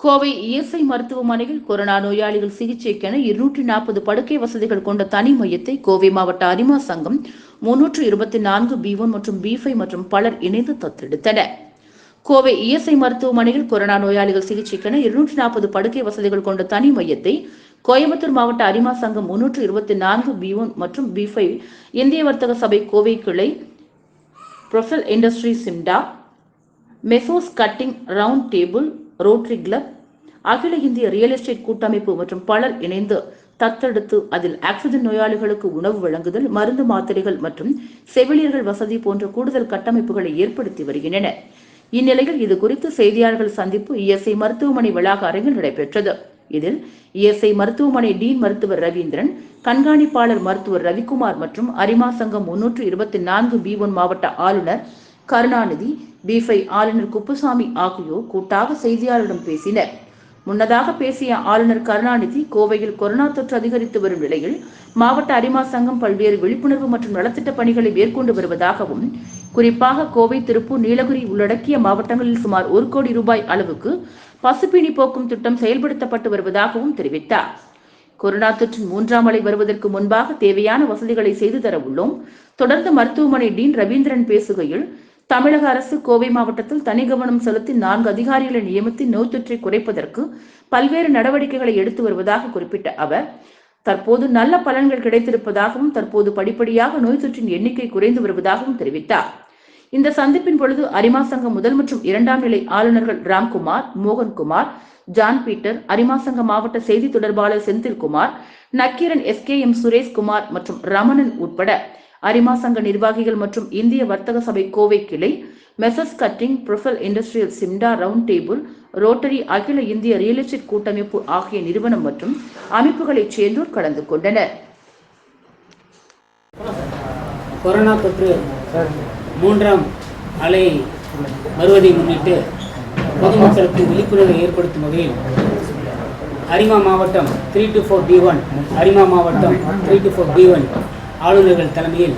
Kovai ESI மருத்துவமனையில் corona நோயாளிகள் சிகிச்சைக்கென இருநூற்றி நாற்பது படுக்கை வசதிகள் கொண்ட தனி மையத்தை கோவை மாவட்ட அரிமா சங்கம் முன்னூற்று இருபத்தி நான்கு பி ஒன் மற்றும் பி ஃபைவ் மற்றும் பலர் இணைந்து தத்தெடுத்தனர். கோவை இஎஸ்ஐ மருத்துவமனையில் கொரோனா நோயாளிகள் சிகிச்சைக்கென இருநூற்றி நாற்பது படுக்கை வசதிகள் கொண்ட தனி மையத்தை கோயம்புத்தூர் மாவட்ட அரிமா சங்கம் முன்னூற்று இருபத்தி நான்கு பி ஒன் மற்றும் பி ஃபைவ் இந்திய வர்த்தக சபை கோவை கிளை profile industry SIMTA messrs cutting round table rotary club அகில இந்திய ரியல் எஸ்டேட் கூட்டமைப்பு மற்றும் பலர் இணைந்து தத்தெடுத்து அதில் ஆக்சிஜன் நோயாளிகளுக்கு உணவு வழங்குதல் மருந்து மாத்திரைகள் மற்றும் செவிலியர்கள் வசதி போன்ற கூடுதல் கட்டமைப்புகளை ஏற்படுத்தி வருகின்றன. இந்நிலையில் இது குறித்து செய்தியாளர்கள் சந்திப்பு இஎஸ்ஐ மருத்துவமனை வளாக அரங்கில் நடைபெற்றது. இதில் இஎஸ்ஐ மருத்துவமனை டீன் மருத்துவர் ரவீந்திரன் கண்காணிப்பாளர் மருத்துவர் ரவிக்குமார் மற்றும் அரிமா சங்கம் முன்னூற்று இருபத்தி நான்கு பி ஒன் மாவட்ட ஆளுநர் கருணாநிதி பிஃபை ஆளுநர் குப்புசாமி ஆகியோர் கூட்டாக செய்தியாளரிடம் பேசினர். முன்னதாக பேசிய ஆளுநர் கருணாநிதி கோவையில் கொரோனா தொற்று அதிகரித்து வரும் நிலையில் மாவட்ட அரிமா சங்கம் பல்வேறு விழிப்புணர்வு மற்றும் நலத்திட்ட பணிகளை மேற்கொண்டு வருவதாகவும் குறிப்பாக கோவை திருப்பூர் நீலகிரி உள்ளடக்கிய மாவட்டங்களில் சுமார் ஒரு கோடி ரூபாய் அளவுக்கு பசுப்பிணி போக்கும் திட்டம் செயல்படுத்தப்பட்டு வருவதாகவும் தெரிவித்தார். கொரோனா தொற்றின் மூன்றாம் அலை வருவதற்கு முன்பாக தேவையான வசதிகளை செய்து தர உள்ளோம். தொடர்ந்து மருத்துவமனை டீன் ரவீந்திரன் பேசுகையில் தமிழக அரசு கோவை மாவட்டத்தில் தனி கவனம் செலுத்தி நான்கு அதிகாரிகளை நியமித்து நோய் தொற்றை குறைப்பதற்கு பல்வேறு நடவடிக்கைகளை எடுத்து வருவதாக குறிப்பிட்ட அவர் தற்போது நல்ல பலன்கள் கிடைத்திருப்பதாகவும் தற்போது படிப்படியாக நோய் தொற்றின் எண்ணிக்கை குறைந்து வருவதாகவும் தெரிவித்தார். இந்த சந்திப்பின் பொழுது அரிமா சங்க முதல் மற்றும் இரண்டாம் நிலை ஆளுநர்கள் ராம்குமார் மோகன்குமார் ஜான் பீட்டர் அரிமா சங்க மாவட்ட செய்தி தொடர்பாளர் Senthilkumar Nakkeeran S K M Sureshkumar மற்றும் ரமணன் உட்பட அரிமா சங்க நிர்வாகிகள் மற்றும் இந்திய வர்த்தக சபை கோவை கிளை messrs cutting profile industrial SIMTA round table rotary அகில இந்திய ரியல் எஸ்டேட் கூட்டமைப்பு ஆகிய நிறுவனம் மற்றும் அமைப்புகளைச் சேர்ந்தோர் கலந்து கொண்டனர். கொரோனா தொற்று மூன்றாம் அலை வருவதை முன்னிட்டு பொதுமக்களுக்கு விழிப்புணர்வை ஏற்படுத்தும் வகையில் அரிமா மாவட்டம் three two four B one அரிமா மாவட்டம் three two four B one ஆளுநர்கள் தலைமையில்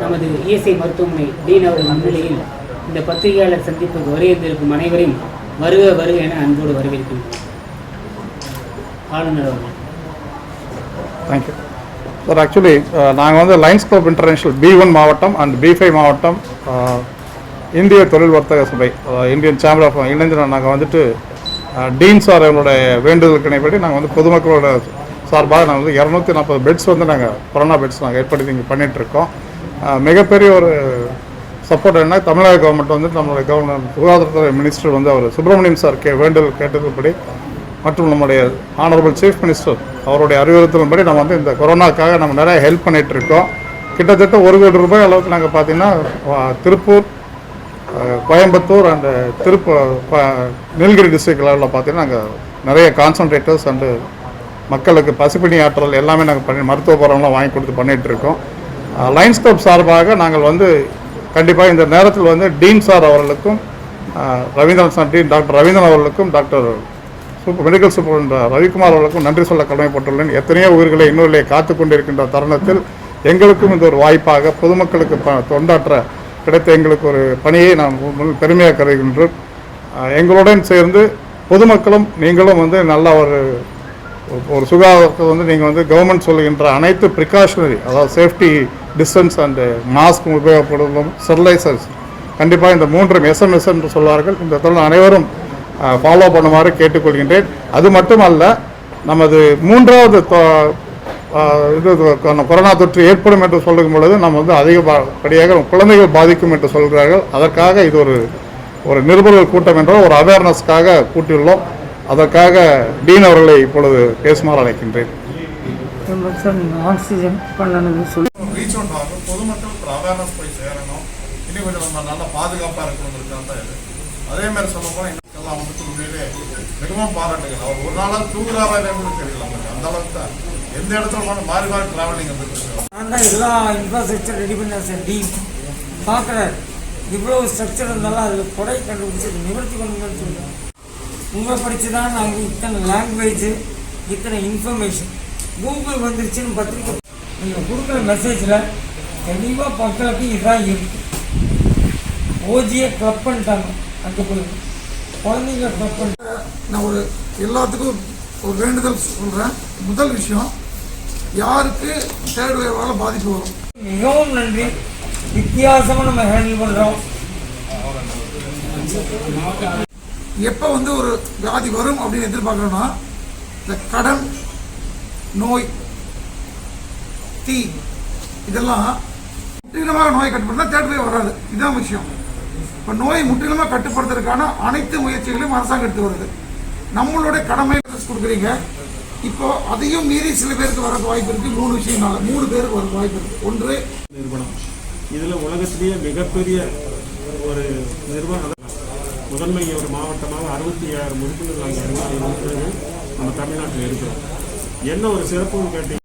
நமது இஎஸ்ஐ மருத்துவமனை டீன் அவர்கள் முன்னிலையில் இந்த பத்திரிகையாளர் சந்திப்புக்கு வருகின்றிருக்கும் அனைவரையும் வருக வருக என அன்போடு வரவேற்கின்றோம். ஆளுநர் அவர்கள். தேங்க்யூ சார் ஆக்சுவலி நாங்கள் வந்து lions club international B one மாவட்டம் அண்ட் பி ஃபைவ் மாவட்டம் uh, இந்திய தொழில் வர்த்தக சபை இந்தியன் சேம்பர் ஆஃப் இளைஞர் நாங்கள் வந்துட்டு uh, டீன் சார் அவங்களுடைய வேண்டுதலுக்கு இணைப்படி நாங்கள் வந்து பொதுமக்களோட சார்பாக நாங்கள் வந்து இரநூத்தி நாற்பது பெட்ஸ் வந்து நாங்கள் கொரோனா பெட்ஸ் நாங்கள் ஏற்படுத்தி இங்கே பண்ணிகிட்ருக்கோம் மிகப்பெரிய ஒரு சப்போர்ட் என்ன தமிழக கவர்மெண்ட் வந்து நம்மளுடைய கவர்மெண்ட் சுகாதாரத்துறை மினிஸ்டர் வந்து அவர் சுப்பிரமணியம் சார் கே வேண்டுதல் கேட்டதுபடி மற்றும் நம்முடைய ஆனரபிள் சீஃப் மினிஸ்டர் அவருடைய அறிவுறுத்தலின்படி நம்ம வந்து இந்த கொரோனாக்காக நம்ம நிறைய ஹெல்ப் பண்ணிகிட்ருக்கோம் இருக்கோம். கிட்டத்தட்ட ஒரு கோடி ரூபாய் அளவுக்கு நாங்கள் பார்த்தீங்கன்னா திருப்பூர் கோயம்புத்தூர் அண்டு திருப்ப நீலகிரி டிஸ்ட்ரிக்ட் லெவலில் பார்த்தீங்கன்னா நாங்கள் நிறைய கான்சன்ட்ரேட்டர்ஸ் அண்டு மக்களுக்கு பசுப்பணி ஆற்றல் எல்லாமே நாங்கள் பண்ணி மருத்துவ பொருள்லாம் வாங்கி கொடுத்து பண்ணிகிட்ருக்கோம் இருக்கோம் லைன்ஸ் கிளப் சார்பாக நாங்கள் வந்து கண்டிப்பாக இந்த நேரத்தில் வந்து டீன் சார் அவர்களுக்கும் Raveendran sir dean doctor Raveendran அவர்களுக்கும் doctor super medical super Ravikumar அவர்களுக்கும் நன்றி சொல்ல கடமைப்பட்டுள்ளேன். எத்தனையோ உயிர்களை இன்னொரு காத்து கொண்டிருக்கின்ற தருணத்தில் எங்களுக்கும் இந்த ஒரு வாய்ப்பாக பொதுமக்களுக்கு ப தொண்டாற்ற கிடைத்த எங்களுக்கு ஒரு பணியை நான் பெருமையாக கருதுகின்றோம். எங்களுடன் சேர்ந்து பொதுமக்களும் நீங்களும் வந்து நல்ல ஒரு ஒரு சுகாதாரத்தை வந்து நீங்கள் வந்து கவர்மெண்ட் சொல்லுகின்ற அனைத்து ப்ரிகாஷனரி அதாவது சேஃப்டி டிஸ்டன்ஸ் அண்டு மாஸ்க் உபயோகப்படுவதும் ஸ்டெர்லைசர்ஸ் கண்டிப்பாக இந்த மூன்றும் எஸ்எம்எஸ் என்று சொல்வார்கள். இந்த தொழில் அனைவரும் ஃபாலோ பண்ணுமாறு கேட்டுக்கொள்கின்றேன். அது மட்டுமல்ல நமது மூன்றாவது இது கொரோனா தொற்று ஏற்படும் என்று சொல்லும் பொழுது நம்ம வந்து அதிகப்படியாக குழந்தைகள் பாதிக்கும் என்று சொல்கிறார்கள். அதற்காக இது ஒரு ஒரு நிருபர்கள் கூட்டம் என்றால் ஒரு அவேர்னஸ்க்காக கூட்டியுள்ளோம். அதற்காக டீன் அவர்களை இப்பொழுது பேசுமாறு அழைக்கின்றேன். ஆக்சிஜன் பண்ணணும்னு சொல்லி. ரீச் அவுட் ஆகும் பொதுமக்களுக்கு அவேர்னஸ் போய் சேரணும். இன்னும் கொஞ்சம் நம்ம நல்லா பாதுகாப்பாக இருக்கணுங்கிறதுக்காக தான் இது. அதே மாதிரி சொல்ல போனால் எங்களுக்கெல்லாம் வந்துட்டு உண்மையிலே மிகவும் பாராட்டுகள். அவர் ஒரு நாளாக தூங்குறாரா இல்லைன்னு தெரியல நமக்கு. அந்த அளவுக்கு தான். எந்த இடத்துல போனாலும் மாறி மாறி டிராவலிங் வந்துட்டு இருக்கு நான் தான் எல்லா இன்ஃப்ராஸ்ட்ரக்சர் ரெடி பண்ண சார் டீம் பார்க்குறாரு. இவ்வளோ ஸ்ட்ரக்சர் இருந்தாலும் அதில் கொடை கண்டுபிடிச்சி நிவர்த்தி பண்ணுங்கன்னு சொல்லுவேன் உங்களை படித்து தான் நாங்கள் இத்தனை லாங்குவேஜ் இத்தனை இன்ஃபர்மேஷன் கூகுள் வந்துருச்சுன்னு பத்திரிக்கை நீங்கள் கொடுக்குற மெசேஜில் தெளிவாக மக்களுக்கு இதான் இருக்கு. ஓஜியை கிளப் பண்ணிட்டாங்க. அங்கே போய். குழந்தைங்க தப்பு நான் ஒரு எல்லாத்துக்கும் ஒரு வேண்டுதல் சொல்கிறேன் முதல் விஷயம் யாருக்கு தேர்ட் வேவால் பாதிப்பு வரும்? மிகவும் நன்றி. வித்தியாசமாக நம்ம ஹேண்டில் பண்ணுறோம் எப்போ வந்து ஒரு வியாதி வரும் அப்படின்னு எதிர்பார்க்குறோன்னா இந்த கடன் நோய் தீ இதெல்லாம் முற்றிலுமாக நோயை கட்டுப்படுத்தினா தேர்ட் வேவ் வராது. இதுதான் விஷயம் இப்போ நோயை முற்றிலுமாக கட்டுப்படுத்துறதுக்கான அனைத்து முயற்சிகளையும் அரசாங்கம் எடுத்து வருது. நம்மளுடைய கடமை கொடுக்குறீங்க. இப்போ அதையும் மீறி சில பேருக்கு வரக்கு வாய்ப்பு இருக்கு. மூணு விஷயம்னால மூணு பேருக்கு வர வாய்ப்பு இருக்கு. ஒன்று நிறுவனம். இதில் உலகத்திலேயே மிகப்பெரிய ஒரு நிறுவனம் முதன்மை ஒரு மாவட்டமாக அறுபத்தி ஏழாயிரம் உறுப்பினர்கள் அங்கே உறுப்பினர்கள் நம்ம தமிழ்நாட்டில் இருக்கிறோம். என்ன ஒரு சிறப்புன்னு கேட்டீங்க?